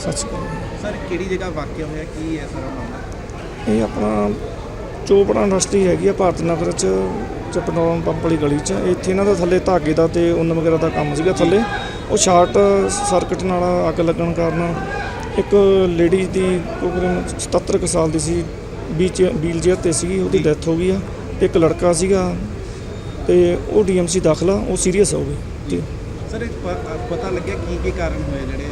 ਸਤਿ ਸ਼੍ਰੀ ਅਕਾਲ। ਸਰ ਕਿਹੜੀ ਜਗ੍ਹਾ ਵਾਕਿਆ ਹੋਇਆ? ਕੀ ਹੈ ਸਾਰਾ ਮਾਮਲਾ? ਇਹ ਆਪਣਾ ਚੋਪੜਾ ਇੰਡਸਟਰੀ ਹੈਗੀ ਆ ਭਾਰਤ ਨਗਰ ਚ ਚ ਪੈਟਰੋਲ ਪੰਪ ਵਾਲੀ ਗਲੀ ਚ। ਇੱਥੇ ਇਹਨਾਂ ਦਾ ਥੱਲੇ ਧਾਗੇ ਦਾ ਤੇ ਉੱਨ ਵਗੈਰਾ ਦਾ ਕੰਮ ਸੀਗਾ ਥੱਲੇ। ਉਹ ਸ਼ਾਰਟ ਸਰਕਟ ਨਾਲ ਅੱਗ ਲੱਗਣ ਕਾਰਨ ਇੱਕ ਲੇਡੀ ਦੀ ਤਕਰੀਬਨ 77 ਕੁ ਸਾਲ ਦੀ ਸੀ ਵੀਚ ਵੀਲ ਚੇਅਰ ਤੇ ਸੀਗੀ ਉਹਦੀ ਡੈਥ ਹੋ ਗਈ ਆ। ਇੱਕ ਲੜਕਾ ਸੀਗਾ ਤੇ ਉਹ ਡੀਐਮਸੀ ਦਾਖਲਾ ਉਹ ਸੀਰੀਅਸ ਹੋ ਜੀ। ਸਰ ਇਹ ਪ- ਪਤਾ ਲੱਗਿਆ ਕੀ ਕੀ ਕਾਰਨ ਹੋਏ ਜਿਹੜੇ?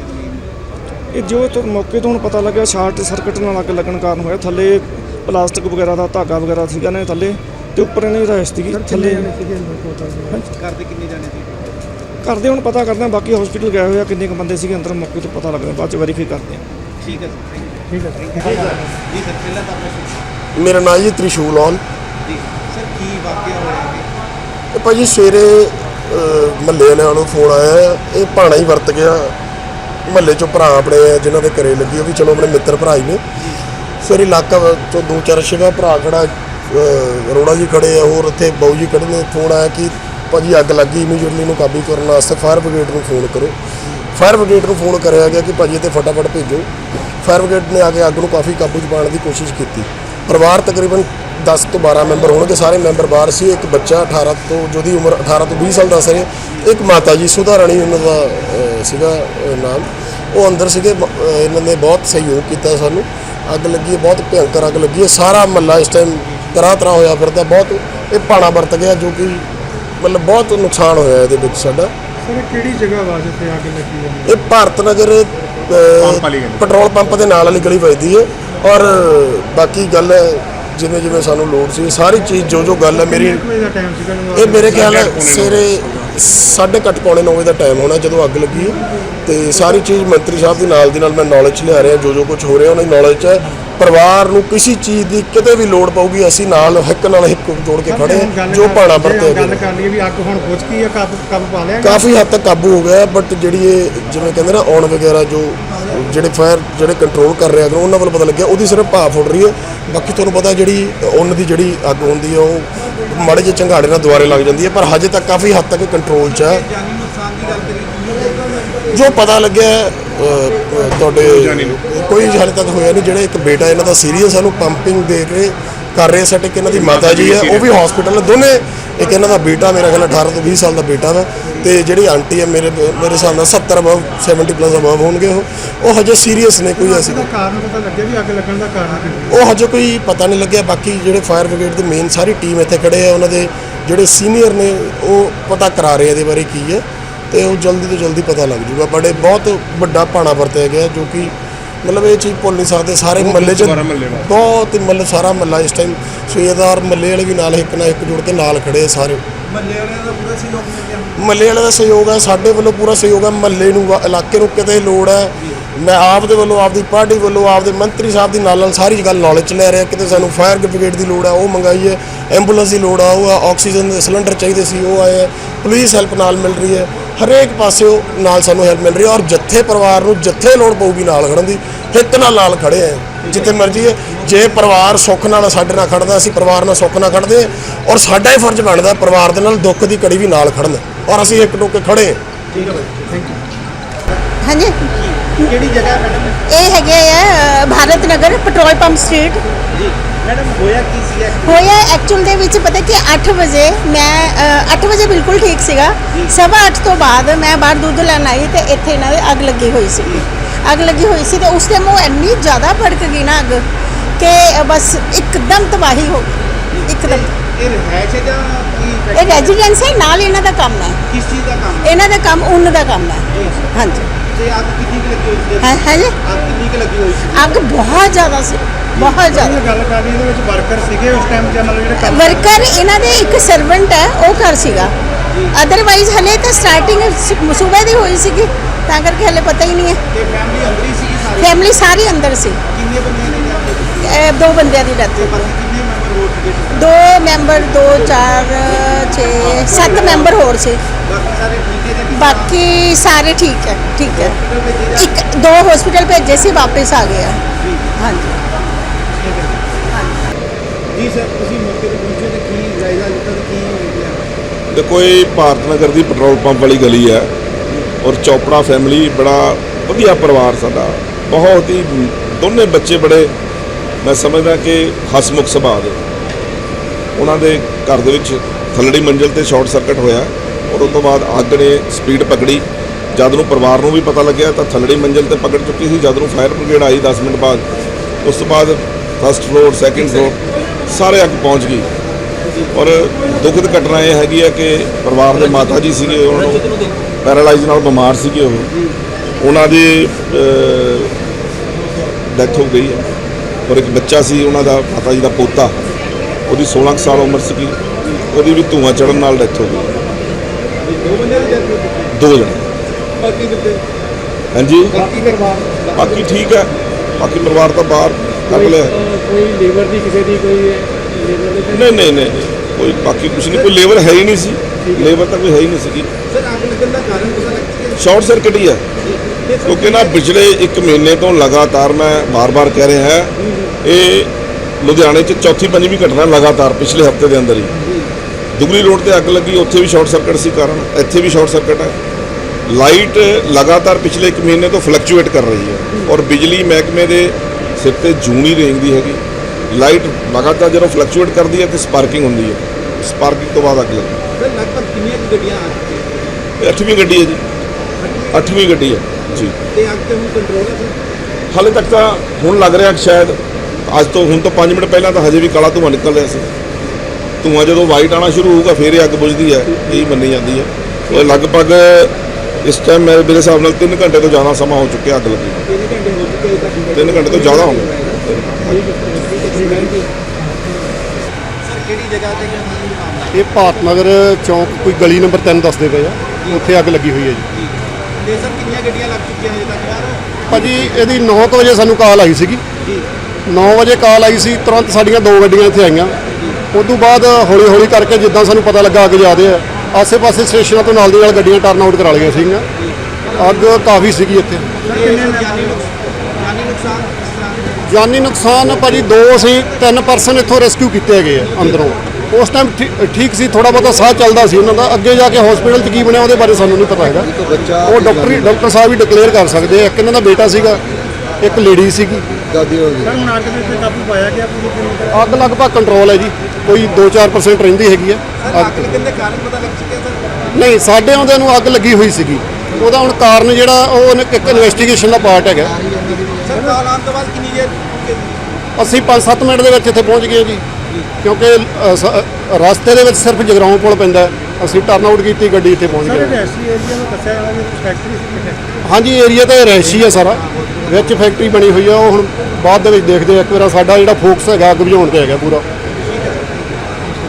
ਇਹ ਜੋ ਤੋਂ ਮੌਕੇ ਤੋਂ ਹੁਣ ਪਤਾ ਲੱਗਿਆ ਸ਼ਾਰਟ ਸਰਕਟ ਨਾਲ ਅੱਗ ਲੱਗਣ ਕਾਰਨ ਹੋਇਆ ਥੱਲੇ ਪਲਾਸਟਿਕ ਵਗੈਰਾ ਦਾ ਧਾਗਾ ਵਗੈਰਾ ਸੀਗਾ ਨੇ ਥੱਲੇ ਤੇ ਉੱਪਰ ਇਹਨੇ ਰਹਿਸ਼ ਸੀਗੀ ਥੱਲੇ। ਘਰ ਦੇ ਕਿੰਨੇ ਜਾਣੇ ਸੀ? ਕਰਦੇ ਹੁਣ ਪਤਾ ਕਰਦੇ ਆ ਬਾਕੀ ਹਸਪੀਟਲ ਗਏ ਹੋਏ ਆ ਕਿੰਨੇ ਕੁ ਬੰਦੇ ਸੀਗੇ ਅੰਦਰ ਮੌਕੇ ਤੋਂ ਪਤਾ ਲੱਗਦਾ ਬਾਅਦ ਚ ਵੈਰੀਫਾਈ ਕਰਦੇ ਆ ਠੀਕ ਹੈ ਠੀਕ ਹੈ। ਜੀ ਸਰ ਪਹਿਲਾਂ ਤਾਂ ਆਪਣਾ ਮੇਰਾ ਨਾਮ ਜੀ ਤ੍ਰਿਸ਼ੂਲ ਔਲ ਜੀ ਸਰ ਕੀ ਵਾਕਿਆ ਹੋਇਆ ਜੀ? ਇਹ ਭਾਜੀ ਸਵੇਰੇ ਮਹੱਲੇ ਵਾਲਿਆਂ ਨੂੰ ਫੋਨ ਆਇਆ ਇਹ ਭਾਣਾ ਹੀ ਵਰਤ ਗਿਆ। ਮਹੱਲੇ ਚੋਂ ਭਰਾ ਆਪਣੇ ਜਿਨ੍ਹਾਂ ਦੇ ਘਰੇ ਲੱਗੀ ਉਹ ਵੀ ਚਲੋ ਆਪਣੇ ਮਿੱਤਰ ਭਰਾ ਹੀ ਨੇ। ਫਿਰ ਇਲਾਕਾ ਚੋਂ ਦੋ ਚਾਰ ਛੇਗਾ ਭਰਾ ਖੜਾ ਅਹ, ਅਰੋੜਾ ਜੀ ਖੜੇ ਆ ਹੋਰ ਇੱਥੇ ਬਾਊ ਜੀ ਖੜੇ ਨੇ। ਫੋਨ ਆਇਆ ਕਿ ਭਾਜੀ ਅੱਗ ਲੱਗੀ ਇਮੀਡੀਏਟਲੀ ਨੂੰ ਕਾਬੂ ਕਰਨ ਵਾਸਤੇ ਫਾਇਰ ਬ੍ਰਿਗੇਡ ਨੂੰ ਫੋਨ ਕਰੋ। ਫਾਇਰ ਬ੍ਰਿਗੇਡ ਨੂੰ ਫੋਨ ਕਰਿਆ ਗਿਆ ਕਿ ਭਾਜੀ ਇੱਥੇ ਫਟਾਫਟ ਭੇਜੋ। ਫਾਇਰ ਬ੍ਰਿਗੇਡ ਨੇ ਆ ਕੇ ਅੱਗ ਨੂੰ ਕਾਫੀ ਕਾਬੂ 'ਚ ਪਾਉਣ ਦੀ ਕੋਸ਼ਿਸ਼ ਕੀਤੀ। ਪਰਿਵਾਰ ਤਕਰੀਬਨ 10 ਤੋਂ 12 ਮੈਂਬਰ ਹੋਣਗੇ ਸਾਰੇ ਮੈਂਬਰ ਬਾਹਰ ਸੀ ਇੱਕ ਬੱਚਾ 18 ਤੋਂ ਜਿਹਦੀ ਉਮਰ 18 ਤੋਂ 20 ਸਾਲ ਦੱਸ ਰਹੇ ਇੱਕ ਮਾਤਾ ਜੀ ਸੁਧਾ ਰਾਣੀ ਉਹਨਾਂ ਦਾ ਸੀਗਾ ਨਾਮ। ਉਹ ਅੰਦਰ ਸੀਗੇ ਇਹਨਾਂ ਨੇ ਬਹੁਤ ਸਹਿਯੋਗ ਕੀਤਾ ਸਾਨੂੰ। ਅੱਗ ਲੱਗੀ ਹੈ ਬਹੁਤ ਭਿਅੰਕਰ ਅੱਗ ਲੱਗੀ ਹੈ। ਸਾਰਾ ਮਹੱਲਾ ਇਸ ਟਾਈਮ ਤਰ੍ਹਾਂ ਤਰ੍ਹਾਂ ਹੋਇਆ ਫਿਰਦਾ। ਬਹੁਤ ਇਹ ਪਾਣਾ ਵਰਤ ਗਿਆ ਜੋ ਕਿ ਮਤਲਬ ਬਹੁਤ ਨੁਕਸਾਨ ਹੋਇਆ ਇਹਦੇ ਵਿੱਚ ਸਾਡਾ। ਸਰ ਕਿਹੜੀ ਜਗ੍ਹਾ ਵਾ ਜਿੱਥੇ ਅੱਗ ਲੱਗੀ ਹੈ? ਇਹ ਭਾਰਤ ਨਗਰ ਪੈਟਰੋਲ ਪੰਪ ਦੇ ਨਾਲ ਵਾਲੀ ਗਲੀ ਵੱਜਦੀ ਹੈ। ਔਰ ਬਾਕੀ ਗੱਲ ਹੈ ਜਿਵੇਂ ਜਿਵੇਂ ਸਾਨੂੰ ਲੋੜ ਸੀ ਸਾਰੀ ਚੀਜ਼ ਜੋ ਜੋ ਗੱਲ ਹੈ ਮੇਰੀ ਇਹ ਮੇਰੇ ਖਿਆਲ ਨਾਲ ਸਵੇਰੇ ਸਾਢੇ ਕੁ ਅੱਠ ਪੌਣੇ 9 ਵਜੇ ਦਾ ਟਾਈਮ ਹੋਣਾ ਜਦੋਂ ਅੱਗ ਲੱਗੀ ਹੈ ਤੇ ਸਾਰੀ ਚੀਜ਼ ਮੰਤਰੀ ਸਾਹਿਬ ਦੀ ਨਾਲ ਦੀ ਨਾਲ ਮੈਂ ਨੌਲੇਜ ਲਿਆ ਰਿਹਾ ਜੋ ਜੋ ਕੁਝ ਹੋ ਰਿਹਾ ਉਹਨਾਂ ਦੀ ਨੌਲੇਜ ਹੈ। ਪਰਿਵਾਰ ਨੂੰ ਕਿਸੇ ਚੀਜ਼ ਦੀ ਕਿਤੇ ਵੀ ਲੋੜ ਪਊਗੀ ਅਸੀਂ ਨਾਲ ਹਿੱਕ ਨਾਲ ਹਿੱਕ ਜੋੜ ਕੇ ਖੜੇ ਹਾਂ ਜੋ ਪਾਣਾ ਵਰਤਿਆ ਗੱਲ ਗਿਆ। ਕਰ ਲਈਏ ਵੀ ਅੱਗ ਹੁਣ ਬੁਝ ਗਈ ਹੈ ਕਾਬੂ ਕਾਬੂ ਪਾ ਲਿਆ ਕਾਫੀ ਹੱਦ ਤੱਕ ਕਾਬੂ ਹੋ ਗਿਆ ਬਟ ਜਿਹੜੀ ਇਹ ਜਿਵੇਂ ਕਹਿੰਦੇ ਨਾ ਔਨ ਵਗੈਰਾ ਜੋ ਜਿਹੜੇ ਫਾਇਰ ਜਿਹੜੇ ਕੰਟਰੋਲ ਕਰ ਰਿਹਾ ਅਗਰ ਉਹਨਾਂ ਵੱਲ ਪਤਾ ਲੱਗਿਆ ਉਹਦੀ ਸਿਰਫ ਭਾਫ ਉੱਡ ਰਹੀ ਹੈ। ਬਾਕੀ ਤੁਹਾਨੂੰ ਪਤਾ ਜਿਹੜੀ ਉਹਨਾਂ ਦੀ ਜਿਹੜੀ ਅੱਗ ਹੁੰਦੀ ਹੈ ਉਹ ਮਾੜੇ ਜਿਹੇ ਚੰਗਾੜੇ ਨਾਲ ਦੁਆਰੇ ਲੱਗ ਜਾਂਦੀ ਹੈ ਪਰ ਹਜੇ ਤੱਕ ਕਾਫੀ ਹੱਦ ਤੱਕ ਕੰਟਰੋਲ 'ਚ ਹੈ। ਜਾਨੀ ਨੁਕਸਾਨ ਦੀ ਗੱਲ ਕਰੀ ਜੋ ਪਤਾ ਲੱਗਿਆ ਹੈ, ਅਹ, ਅਹ, ਤੁਹਾਡੇ ਕੋਈ ਹਾਲੇ ਤੱਕ ਹੋਇਆ ਨਹੀਂ ਜਿਹੜੇ ਇੱਕ ਬੇਟਾ ਇਹਨਾਂ ਦਾ ਸੀਰੀਅਸ ਹੈ ਉਹਨੂੰ ਪੰਪਿੰਗ ਦੇ ਕੇ ਕਰ ਰਹੇ ਸੈਟ ਇੱਕ ਇਹਨਾਂ ਦੀ ਮਾਤਾ ਜੀ ਹੈ ਉਹ ਵੀ ਹਸਪੀਟਲ ਦੋਨੇ ਇੱਕ ਇਹਨਾਂ ਦਾ ਬੇਟਾ ਮੇਰਾ ਖਿਆਲ 18 ਤੋਂ 20 ਸਾਲ ਦਾ ਬੇਟਾ ਵਾ ਤੇ ਜਿਹੜੀ ਆਂਟੀ ਹੈ ਮੇਰੇ ਮੇਰੇ ਹਿਸਾਬ ਨਾਲ 70 ਅਬਵ 70 ਪਲੱਸ ਅਬਵ ਹੋਣਗੇ ਉਹ। ਉਹ ਹਜੇ ਸੀਰੀਅਸ ਨੇ ਕੋਈ ਐਸੀ ਕਾਰਨ ਪਤਾ ਲੱਗਿਆ ਵੀ ਅੱਗ ਲੱਗਣ ਦਾ ਕਾਰਨ ਕੀ ਉਹ ਹਜੇ ਕੋਈ ਪਤਾ ਨਹੀਂ ਲੱਗਿਆ। ਬਾਕੀ ਜਿਹੜੇ ਫਾਇਰ ਬ੍ਰਿਗੇਡ ਦੇ ਮੇਨ ਸਾਰੀ ਟੀਮ ਇੱਥੇ ਖੜੇ ਆ ਉਹਨਾਂ ਦੇ ਜਿਹੜੇ ਸੀਨੀਅਰ ਨੇ ਉਹ ਪਤਾ ਕਰਾ ਰਹੇ ਆ ਇਹਦੇ ਬਾਰੇ ਕੀ ਹੈ ਤੇ ਉਹ ਜਲਦੀ ਤੋਂ ਜਲਦੀ ਪਤਾ ਲੱਗ ਜੂਗਾ। ਬੜੇ ਬਹੁਤ ਵੱਡਾ ਪਾਣਾ ਵਰਤਿਆ ਗਿਆ ਜੋ ਕਿ ਮਤਲਬ ਇਹ ਚੀਜ਼ ਭੁੱਲ ਨਹੀਂ ਸਕਦੇ ਸਾਰੇ ਮਹੱਲੇ 'ਚ ਬਹੁਤ ਹੀ ਮਤਲਬ ਸਾਰਾ ਮਹੱਲਾ ਇਸ ਟਾਈਮ ਸਵੇਦਾਰ ਮਹੱਲੇ ਵਾਲੇ ਵੀ ਨਾਲ ਇੱਕ ਨਾਲ ਇੱਕ ਜੁੜ ਕੇ ਨਾਲ ਖੜੇ ਆ ਸਾਰੇ। ਮੱਲੇ ਵਾਲਿਆਂ ਦਾ ਪੂਰਾ ਸਹਿਯੋਗ ਮਿਲ ਗਿਆ। ਮਹੱਲੇ ਵਾਲੇ ਦਾ ਸਹਿਯੋਗ ਹੈ ਸਾਡੇ ਵੱਲੋਂ ਪੂਰਾ ਸਹਿਯੋਗ ਹੈ ਮਹੱਲੇ ਨੂੰ ਵਾ- ਇਲਾਕੇ ਨੂੰ ਕਿਤੇ ਲੋੜ ਹੈ ਮੈਂ ਆਪ ਦੇ ਵੱਲੋਂ ਆਪਦੀ ਪਾਰਟੀ ਵੱਲੋਂ ਆਪਦੇ ਮੰਤਰੀ ਸਾਹਿਬ ਦੀ ਨਾਲ ਨਾਲ ਸਾਰੀ ਗੱਲ ਨੌਲੇਜ ਚ ਲੈ ਰਿਹਾ। ਕਿਤੇ ਸਾਨੂੰ ਫਾਇਰ ਬ੍ਰਿਗੇਡ ਦੀ ਲੋੜ ਹੈ ਉਹ ਮੰਗਾਈ ਹੈ ਐਂਬੂਲੈਂਸ ਦੀ ਲੋੜ ਆ ਉਹ ਆ ਆਕਸੀਜਨ ਦੇ ਸਿਲੰਡਰ ਚਾਹੀਦੇ ਸੀ ਉਹ ਆਏ ਹੈ ਪੁਲਿਸ ਹੈਲਪ ਨਾਲ ਮਿਲ ਰਹੀ ਹੈ। ਹਰੇਕ ਪਾਸਿਓਂ ਨਾਲ ਸਾਨੂੰ ਹੈਲਪ ਮਿਲ ਰਹੀ ਹੈ ਔਰ ਜੱਥੇ ਪਰਿਵਾਰ ਨੂੰ ਜਿੱਥੇ ਲੋੜ ਪਊਗੀ ਨਾਲ ਖੜਨ ਦੀ ਹਿੱਕ ਨਾਲ ਨਾਲ ਖੜੇ ਆ ਜਿੱਥੇ ਮਰਜ਼ੀ ਹੈ। ਜੇ ਪਰਿਵਾਰ ਸੁੱਖ ਨਾਲ ਸਾਡੇ ਨਾਲ ਖੜਦਾ ਅਸੀਂ ਪਰਿਵਾਰ ਨਾਲ ਸੁੱਖ ਨਾਲ ਖੜਦੇ ਹਾਂ ਔਰ ਸਾਡਾ ਹੀ ਫਰਜ਼ ਬਣਦਾ ਪਰਿਵਾਰ ਦੇ ਨਾਲ ਦੁੱਖ ਦੀ ਕੜੀ ਵੀ ਨਾਲ ਖੜਨ। ਔਰ ਅਸੀਂ ਇੱਕ ਟੋਕੇ ਖੜੇ ਹਾਂ। ਹਾਂਜੀ। ਇਹ ਹੈਗੇ ਆ Bharat Nagar petrol pump street. ਹੋਇਆ ਐਕਚੁਅਲ? ਦੇ ਵਿੱਚ ਪਤਾ ਕਿ 8 ਵਜੇ ਮੈਂ 8 ਵਜੇ ਬਿਲਕੁਲ ਠੀਕ ਸੀਗਾ। ਸਵਾ 8 ਤੋਂ ਬਾਅਦ ਮੈਂ ਬਾਹਰ ਦੁੱਧ ਲੈਣ ਆਈ ਤੇ ਇੱਥੇ ਇਹਨਾਂ ਦੇ ਅੱਗ ਲੱਗੀ ਹੋਈ ਸੀ। ਅੱਗ ਲੱਗੀ ਹੋਈ ਸੀ ਤੇ ਉਸ ਟਾਈਮ ਉਹ ਇੰਨੀ ਜ਼ਿਆਦਾ ਭੜਕ ਗਈ ਨਾ ਅੱਗ ਕਿ ਬਸ ਇੱਕਦਮ ਤਬਾਹੀ ਹੋ ਗਈ। ਇੱਕਦਮ। ਇਹ ਰਿਹਾਇਸ਼ ਹੈ ਜਾਂ ਇਹ ਰੈਜ਼ੀਡੈਂਸ ਹੈ? ਨਾਲ ਇਹਨਾਂ ਦਾ ਕੰਮ ਹੈ। ਕਿਸ ਚੀਜ਼ ਦਾ ਕੰਮ ਇਹਨਾਂ ਦਾ ਕੰਮ ਉੱਨ ਦਾ ਕੰਮ ਹੈ। ਹਾਂਜੀ। ਤੇ ਅੱਗ ਕਿੰਨੀ ਕੁ ਲੱਗੀ ਹੋਈ ਸੀ? ਹੈ ਹੈ ਜੀ? ਅੱਗ ਕਿੰਨੀ ਕੁ ਲੱਗੀ ਹੋਈ ਸੀ? ਅੱਗ ਬਹੁਤ ਜ਼ਿਆਦਾ ਸੀ ਬਹੁਤ ਜ਼ਿਆਦਾ। ਗੱਲ ਕਰ ਇਹਦੇ ਵਿੱਚ ਵਰਕਰ ਸੀਗੇ ਉਸ ਟਾਈਮ ਤੇ ਮਤਲਬ ਜਿਹੜੇ ਵਰਕਰ ਇਹਨਾਂ ਦੇ ਇੱਕ ਸਰਵੈਂਟ ਹੈ ਉਹ ਘਰ ਸੀਗਾ। ਅਦਰਵਾਈਜ਼ ਹਲੇ ਤਾਂ ਸਟਾਰਟਿੰਗ ਸੂਬੇ ਦੀ ਹੋਈ ਸੀਗੀ ਤਾਂ ਕਰਕੇ ਹਲੇ ਪਤਾ ਹੀ ਨਹੀਂ ਹੈ। ਤੇ ਫੈਮਿਲੀ ਅੰਦਰ ਹੀ ਸੀ ਸਾਰੇ? ਫੈਮਿਲੀ ਸਾਰੀ ਅੰਦਰ ਸੀ। ਕਿੰਨੇ ਬੰਦੇ ਨੇ ਇਹ ਦੋ ਬੰਦਿਆਂ ਦੀ ਡੈਥ ਬਾਕੀ ਕਿੰਨੇ ਮੈਂਬਰ ਹੋਰ ਸੀਗੇ? ਦੋ ਮੈਂਬਰ ਦੋ ਚਾਰ 6 ਸੱਤ ਮੈਂਬਰ ਹੋਰ ਸੀ। ਬਾਕੀ ਸਾਰੇ ਹੈ ਬਾਕੀ ਸਾਰੇ ਠੀਕ ਹੈ ਠੀਕ ਹੈ। ਇੱਕ ਦੋ ਹਸਪੀਟਲ ਭੇਜੇ ਸੀ ਵਾਪਸ ਆ ਗਏ ਆ। ਹਾਂਜੀ। ਜੀ ਸਰ ਤੁਸੀਂ ਮੌਕੇ ਤੇ ਪਹੁੰਚੇ ਤੇ ਕੀ ਜਾਇਜ਼ਾ ਲਿੱਤਾ ਤੇ ਕੀ ਨਿਕਲਿਆ ਦੇਖੋ ਇਹ ਭਾਰਤ ਨਗਰ ਦੀ ਪੈਟਰੋਲ ਪੰਪ ਵਾਲੀ ਗਲੀ ਹੈ ਔਰ ਚੋਪੜਾ ਫੈਮਿਲੀ ਬੜਾ ਵਧੀਆ ਪਰਿਵਾਰ ਸਾਡਾ। ਬਹੁਤ ਹੀ ਦੋਨੇ ਬੱਚੇ ਬੜੇ ਮੈਂ ਸਮਝਦਾ ਕਿ ਹਸਮੁਖ ਸੁਭਾਅ ਦੇ। ਉਹਨਾਂ ਦੇ ਘਰ ਦੇ ਵਿੱਚ ਥੱਲੜੀ ਮੰਜ਼ਲ ਤੇ ਸ਼ਾਰਟ ਸਰਕਟ ਹੋਇਆ। ਔਰ ਉਸ ਤੋਂ ਬਾਅਦ ਅੱਗ ਨੇ ਸਪੀਡ ਪਕੜੀ। ਜਦ ਨੂੰ ਪਰਿਵਾਰ ਨੂੰ ਵੀ ਪਤਾ ਲੱਗਿਆ ਤਾਂ ਥੱਲੜੀ ਮੰਜ਼ਲ ਤੇ ਪਕੜ ਚੁੱਕੀ ਸੀ। ਜਦ ਨੂੰ ਫਾਇਰ ਬ੍ਰਿਗੇਡ ਆਈ 10 ਮਿੰਟ ਬਾਅਦ। ਉਸ ਤੋਂ ਬਾਅਦ ਫਸਟ ਫਲੋਰ ਸੈਕਿੰਡ ਫਲੋਰ ਸਾਰੇ ਅੱਗ ਪਹੁੰਚ ਗਈ। ਔਰ ਦੁਖਦ ਘਟਨਾ ਇਹ ਹੈਗੀ ਹੈ ਕਿ ਪਰਿਵਾਰ ਦੇ ਮਾਤਾ ਜੀ ਸੀਗੇ, ਉਹਨਾਂ ਨੂੰ ਪੈਰਾਲਾਈਜ਼ ਨਾਲ ਬਿਮਾਰ ਸੀਗੇ ਉਹ। ਉਹਨਾਂ ਦੀ ਡੈਥ ਹੋ ਗਈ ਹੈ। ਔਰ ਇੱਕ ਬੱਚਾ ਸੀ, ਉਹਨਾਂ ਦਾ ਮਾਤਾ ਜੀ ਦਾ ਪੋਤਾ। ਉਹਦੀ 16 ਕੁ ਸਾਲ ਉਮਰ ਸੀਗੀ। ਉਹਦੀ ਵੀ ਧੂਆਂ ਚੜਨ ਨਾਲ ਡੈਥ ਹੋ ਗਈ। ਦੋ ਬੰਦੇ ਦੀ death ਹੋ ਚੁੱਕੀ ਦੋ ਜਣੇ। ਬਾਕੀ ਕਿਤੇ ਹਾਂਜੀ। ਬਾਕੀ ਪਰਿਵਾਰ। ਬਾਕੀ ਠੀਕ ਹੈ। ਬਾਕੀ ਪਰਿਵਾਰ ਤਾਂ ਬਾਹਰ ਕੱਢ ਲਿਆ। ਕੋਈ ਲੇਬਰ ਦੀ ਕਿਸੇ ਦੀ ਕੋਈ ਲੇਬਰ ਦੇ ਨਹੀਂ ਨਹੀਂ ਨਹੀਂ। ਕੋਈ ਬਾਕੀ ਕੁਝ ਨਹੀਂ। ਕੋਈ ਲੇਬਰ ਹੈ ਹੀ ਨਹੀਂ ਸੀ। ਲੇਬਰ ਤਾਂ ਕੋਈ ਹੈ ਹੀ ਨਹੀਂ ਸੀਗੀ। ਸਰ ਅੱਗ ਲੱਗਣ ਦਾ ਕਾਰਨ ਪਤਾ ਲੱਗ ਸ਼ਾਰਟ ਸਰਕਟ ਹੀ ਹੈ। ਕਿਉਂਕਿ ਨਾ ਪਿਛਲੇ 1 ਮਹੀਨੇ ਤੋਂ ਲਗਾਤਾਰ ਮੈਂ ਬਾਰ-ਬਾਰ ਕਹਿ ਰਿਹਾ ਹਾਂ। ਇਹ ਲੁਧਿਆਣੇ 'ਚ ਚੌਥੀ ਪੰਜਵੀਂ ਘਟਨਾ ਲਗਾਤਾਰ ਪਿਛਲੇ ਹਫ਼ਤੇ ਦੇ ਅੰਦਰ ਹੀ। ਦੁਗਰੀ ਰੋਡ ਤੇ ਅੱਗ ਲੱਗੀ ਉੱਥੇ ਵੀ ਸ਼ਾਰਟ ਸਰਕਟ ਸੀ ਕਾਰਨ ਇੱਥੇ ਵੀ ਸ਼ਾਰਟ ਸਰਕਟ ਹੈ। ਲਾਈਟ ਲਗਾਤਾਰ ਪਿਛਲੇ 1 ਮਹੀਨੇ ਤੋਂ ਫਲਕਚੁਏਟ ਕਰ ਰਹੀ ਹੈ ਔਰ ਬਿਜਲੀ ਮਹਿਕਮੇ ਦੇ ਸਿਰ ਤੇ ਜੂਨ ਹੀ ਰੇਂਗਦੀ ਹੈਗੀ। ਲਾਈਟ ਲਗਾਤਾਰ ਜਦੋਂ ਫਲਕਚੁਏਟ ਕਰਦੀ ਹੈ ਤੇ ਸਪਾਰਕਿੰਗ ਹੁੰਦੀ ਹੈ। ਸਪਾਰਕਿੰਗ ਤੋਂ ਬਾਅਦ ਅੱਗ ਲੱਗੀ। ਸਰ ਲਗਭਗ ਕਿੰਨੀਆਂ ਕੁ ਗੱਡੀਆਂ ਆ ਚੁੱਕੀਆਂ? ਇਹ ਅੱਠਵੀਂ ਗੱਡੀ ਹੈ ਜੀ। ਅੱਠਵੀਂ ਗੱਡੀ ਹੈ ਜੀ। ਤੇ ਅੱਗ ਤੇ ਹੁਣ ਕੰਟਰੋਲ ਹੈ ਸਰ? ਹਾਲੇ ਤੱਕ ਤਾਂ ਹੁਣ ਲੱਗ ਰਿਹਾ ਕਿ ਸ਼ਾਇਦ ਅੱਜ ਤੋਂ ਹੁਣ ਤੋਂ 5 ਮਿੰਟ ਪਹਿਲਾਂ ਤਾਂ ਹਜੇ ਵੀ ਕਾਲਾ ਧੂੰਆਂ ਨਿਕਲ ਰਿਹਾ ਸੀ। ਧੂੰਆਂ ਜਦੋਂ ਵਾਈਟ ਆਣਾ ਸ਼ੁਰੂ ਹੋਊਗਾ ਫਿਰ ਇਹ ਅੱਗ ਬੁਝਦੀ ਹੈ ਇਹ ਮੰਨੀ ਜਾਂਦੀ ਹੈ। ਉਹ ਲਗਭਗ ਇਸ ਟਾਈਮ ਮੇਰੇ ਮੇਰੇ ਹਿਸਾਬ ਨਾਲ 3 ਘੰਟੇ ਤੋਂ ਜ਼ਿਆਦਾ ਸਮਾਂ ਹੋ ਚੁੱਕਿਆ ਅੱਗ ਲੱਗੀ ਨੂੰ। 3 ਘੰਟੇ ਹੋ ਚੁੱਕੇ ਅਜੇ ਤੱਕ? 3 ਘੰਟੇ ਤੋਂ ਜ਼ਿਆਦਾ ਹੋ ਗਏ। ਸਰ ਕਿਹੜੀ ਜਗ੍ਹਾ ਤੇ ਇਹ ਭਾਰਤ ਨਗਰ ਚੌਂਕ ਕੋਈ ਗਲੀ ਨੰਬਰ 3 ਦੱਸਦੇ ਪਏ ਆ। ਉੱਥੇ ਅੱਗ ਲੱਗੀ ਹੋਈ ਹੈ ਜੀ। ਤੇ ਸਰ ਕਿੰਨੀਆਂ ਗੱਡੀਆਂ ਲੱਗ ਚੁੱਕੀਆਂ ਅਜੇ ਤੱਕ ਯਾਰ ਭਾਜੀ ਇਹਦੀ 9 ਵਜੇ ਸਾਨੂੰ ਕਾਲ ਆਈ ਸੀਗੀ। 9 ਵਜੇ ਕਾਲ ਆਈ ਸੀ ਤੁਰੰਤ ਸਾਡੀਆਂ ਦੋ ਗੱਡੀਆਂ ਇੱਥੇ ਆਈਆਂ। ਉਸ ਤੋਂ ਬਾਅਦ ਹੌਲੀ ਹੌਲੀ ਕਰਕੇ ਜਿੱਦਾਂ ਸਾਨੂੰ ਪਤਾ ਲੱਗਾ ਅੱਗ ਜ਼ਿਆਦੇ ਆ, ਆਸੇ-ਪਾਸੇ ਸਟੇਸ਼ਨਾਂ ਤੋਂ ਨਾਲ ਦੀ ਨਾਲ ਗੱਡੀਆਂ ਟਰਨ ਆਊਟ ਕਰਾ ਲਈਆਂ ਸੀਗੀਆਂ। ਅੱਗ ਕਾਫੀ ਸੀਗੀ ਇੱਥੇ। ਜਾਨੀ ਨੁਕਸਾਨ ਕਿਸ ਤਰ੍ਹਾਂ ਭਾਜੀ ਦੋ ਅਸੀਂ ਤਿੰਨ ਪਰਸਨ ਇੱਥੋਂ ਰੈਸਕਿਊ ਕੀਤੇ ਹੈਗੇ ਆ ਅੰਦਰੋਂ। ਉਸ ਟਾਈਮ ਠੀਕ ਸੀ ਥੋੜਾ ਬਹੁਤਾ ਸਾਹ ਚੱਲਦਾ ਸੀ ਉਹਨਾਂ ਦਾ। ਅੱਗੇ ਜਾ ਕੇ ਹਸਪੀਟਲ 'ਚ ਕੀ ਬਣਿਆ ਉਹਦੇ ਬਾਰੇ ਸਾਨੂੰ ਨਹੀਂ ਪਤਾ ਹੈਗਾ। ਉਹ ਡਾਕਟਰ ਡਾਕਟਰ ਸਾਹਿਬ ਹੀ ਡਿਕਲੇਅਰ ਕਰ ਸਕਦੇ ਆ। ਇੱਕ ਇਹਨਾਂ ਦਾ ਬੇਟਾ ਸੀਗਾ, ਇੱਕ ਲੇਡੀ ਸੀਗੀ। ਸਰ, ਹੁਣ ਅੱਗ ਦੇ ਕਾਬੂ ਪਾਇਆ ਗਿਆ ਪੂਰੀ ਅੱਗ ਲਗਭਗ ਕੰਟਰੋਲ ਹੈ ਜੀ। ਕੋਈ 2-4% ਰਹਿੰਦੀ ਹੈਗੀ ਆ ਅੱਗ ਲੱਗਣ ਦੇ ਕਾਰਨ ਪਤਾ ਲੱਗ ਚੁੱਕਿਆ ਸਰ? ਨਹੀਂ ਸਾਡੇ ਆਉਂਦਿਆਂ ਨੂੰ ਅੱਗ ਲੱਗੀ ਹੋਈ ਸੀਗੀ। ਉਹਦਾ ਹੁਣ ਕਾਰਨ ਜਿਹੜਾ ਉਹ ਇੱਕ ਇਨਵੈਸਟੀਗੇਸ਼ਨ ਦਾ ਪਾਰਟ ਹੈਗਾ। ਸਰ ਕਾਲ ਆਉਣ ਤੋਂ ਬਾਅਦ ਕਿੰਨੀ ਦੇਰ? ਅਸੀਂ 5-7 ਮਿੰਟ ਦੇ ਵਿੱਚ ਇੱਥੇ ਪਹੁੰਚ ਗਏ ਜੀ। ਕਿਉਂਕਿ ਅ, ਸ- ਅ, ਰਸਤੇ ਦੇ ਵਿੱਚ ਸਿਰਫ ਜਗਰਾਉਂ ਪੁਲ ਪੈਂਦਾ ਹੈ। ਅਸੀਂ ਟਰਨ ਆਊਟ ਕੀਤੀ ਗੱਡੀ ਇੱਥੇ ਪਹੁੰਚ ਸਰ ਗਏ। ਰੈਸੀ ਏਰੀਆ ਨੂੰ ਦੱਸਿਆ ਜਾਂਦਾ ਵੀ ਫੈਕਟਰੀ ਸੀ ਹਾਂਜੀ ਏਰੀਆ ਤਾਂ ਰਹਿਸ਼ੀ ਹੈ ਸਾਰਾ। ਵਿੱਚ ਫੈਕਟਰੀ ਬਣੀ ਹੋਈ ਆ ਉਹ ਹੁਣ ਬਾਅਦ ਦੇ ਵਿੱਚ ਦੇਖਦੇ ਆ। ਇੱਕ ਵਾਰ ਸਾਡਾ ਜਿਹੜਾ ਫੋਕਸ ਹੈਗਾ ਅੱਗ ਬੁਝਾਉਣ ਤੇ ਹੈਗਾ ਪੂਰਾ।